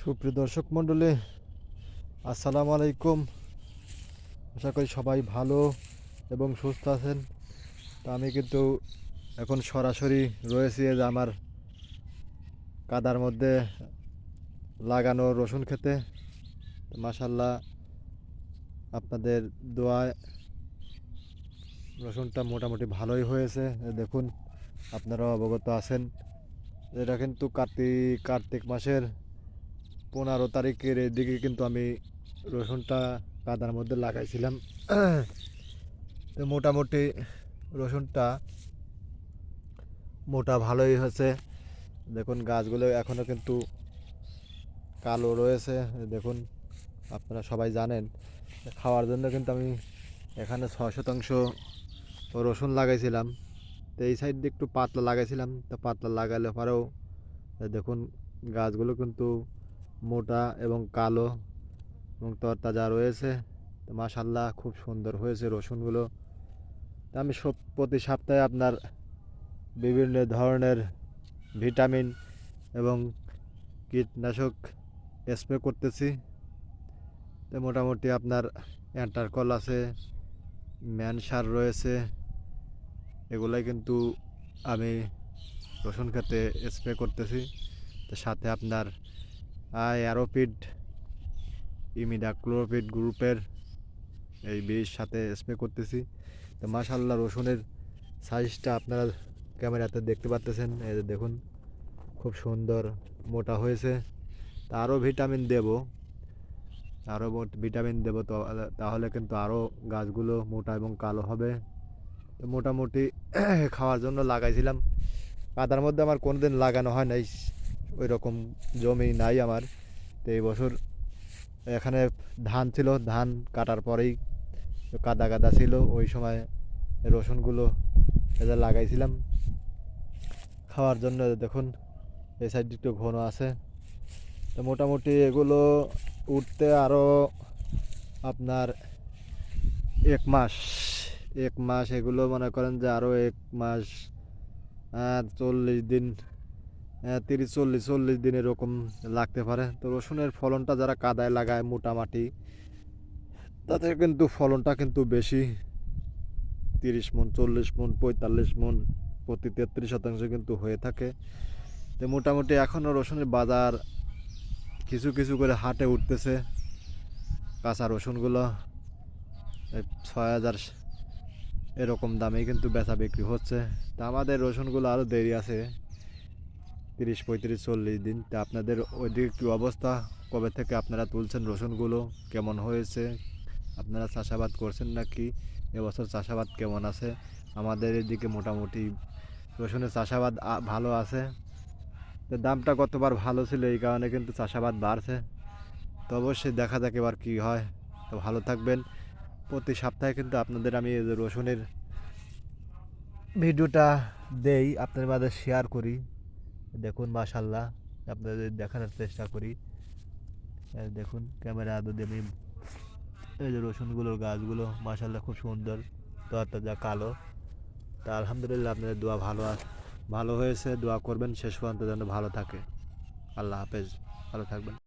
সুপ্রিয় দর্শক মণ্ডলী, আসসালামু আলাইকুম। আশা করি সবাই ভালো এবং সুস্থ আছেন। তা আমি কিন্তু এখন সরাসরি রয়েছি যে আমার কাদার মধ্যে লাগানো রসুন খেতে। মাসাল্লাহ আপনাদের দোয়ায় রসুনটা মোটামুটি ভালোই হয়েছে। দেখুন, আপনারাও অবগত আছেন। এটা কিন্তু কার্তিক কার্তিক মাসের পনেরো তারিখের দিকে কিন্তু আমি রসুনটা কাদার মধ্যে লাগাইছিলাম। তো মোটামুটি রসুনটা মোটা ভালোই হয়েছে। দেখুন, গাছগুলো এখনও কিন্তু কালো রয়েছে। দেখুন, আপনারা সবাই জানেন খাওয়ার জন্য কিন্তু আমি এখানে ছয় শতাংশ রসুন লাগাইছিলাম। তো এই সাইড দিয়ে একটু পাতলা লাগাইছিলাম। তো পাতলা লাগালে পরেও, দেখুন, গাছগুলো কিন্তু মোটা এবং কালো এবং তরতাজা রয়েছে। তো মাশাল্লাহ খুব সুন্দর হয়েছে রসুনগুলো। তা আমি সব প্রতি সপ্তাহে আপনার বিভিন্ন ধরনের ভিটামিন এবং কীটনাশক স্প্রে করতেছি। তো মোটামুটি আপনার অ্যান্টারকল আছে, ম্যান সার রয়েছে, এগুলাই কিন্তু আমি রসুন খেতে স্প্রে করতেছি। তো সাথে আপনার অ্যারোপিড, ইমিডাক্লোরোপিড গ্রুপের এই বিষ সাথে স্প্রে করতেছি। তো মাশাল্লাহ রসুনের সাইজটা আপনারা ক্যামেরাতে দেখতে পাচ্তেছেন এই যে দেখুন, খুব সুন্দর মোটা হয়েছে। তা আরও ভিটামিন দেব। আরও ভিটামিন দেব তো, তাহলে কিন্তু আরও গাছগুলো মোটা এবং কালো হবে। তো মোটামুটি খাওয়ার জন্য লাগাইছিলাম। কাদার মধ্যে আমার কোনোদিন লাগানো হয় নাই। ওই রকম জমি নাই আমার। তো এই বছর এখানে ধান ছিল, ধান কাটার পরেই কাদা কাদা ছিল। ওই সময় রসুনগুলো এদের লাগাইছিলাম। খাওয়ার জন্য দেখুন, এই সাইড একটু ঘন আছে। তো মোটামুটি এগুলো উঠতে আরও আপনার এক মাস এক মাস এগুলো মনে করেন যে আরও এক মাস চল্লিশ দিন তিরিশ, চল্লিশ চল্লিশ দিন এরকম লাগতে পারে। তো রসুনের ফলনটা যারা কাদায় লাগায় মোটামাটি, তাদের কিন্তু ফলনটা কিন্তু বেশি। তিরিশ মন চল্লিশ মন পঁয়তাল্লিশ মন প্রতি তেত্রিশ শতাংশ কিন্তু হয়ে থাকে। তো মোটামুটি এখনও রসুনের বাজার কিছু কিছু করে হাটে উঠতেছে। কাঁচা রসুনগুলো ছয় হাজার এরকম দামেই কিন্তু বেচা বিক্রি হচ্ছে। তা আমাদের রসুনগুলো আরও দেরি আছে। তিরিশ, পঁয়ত্রিশ, চল্লিশ দিন। তা আপনাদের ওইদিকে কী অবস্থা? কবে থেকে আপনারা তুলছেন রসুনগুলো? কেমন হয়েছে? আপনারা চাষাবাদ করছেন নাকি? এবছর চাষাবাদ কেমন আছে? আমাদের এদিকে মোটামুটি রসুনের চাষাবাদ ভালো আছে। তো দামটা কতবার ভালো ছিল? এই কারণে কিন্তু চাষাবাদ বাড়ছে। তো অবশ্যই দেখা যাক এবার কী হয়। তো ভালো থাকবেন। প্রতি সপ্তাহে কিন্তু আপনাদের আমি রসুনের ভিডিওটা দেই, আপনাদের মাঝে শেয়ার করি। দেখুন মাশাল্লাহ আপনাদের দেখানোর চেষ্টা করি। দেখুন, ক্যামেরা যদি আমি এই যে রসুনগুলোর গাছগুলো মাশাল্লাহ খুব সুন্দর। তরতাজা কালো। তা আলহামদুলিল্লাহ, আপনাদের দোয়া ভালো ভালো হয়েছে। দোয়া করবেন, শেষ পর্যন্ত যেন ভালো থাকে। আল্লাহ হাফেজ। ভালো থাকবেন।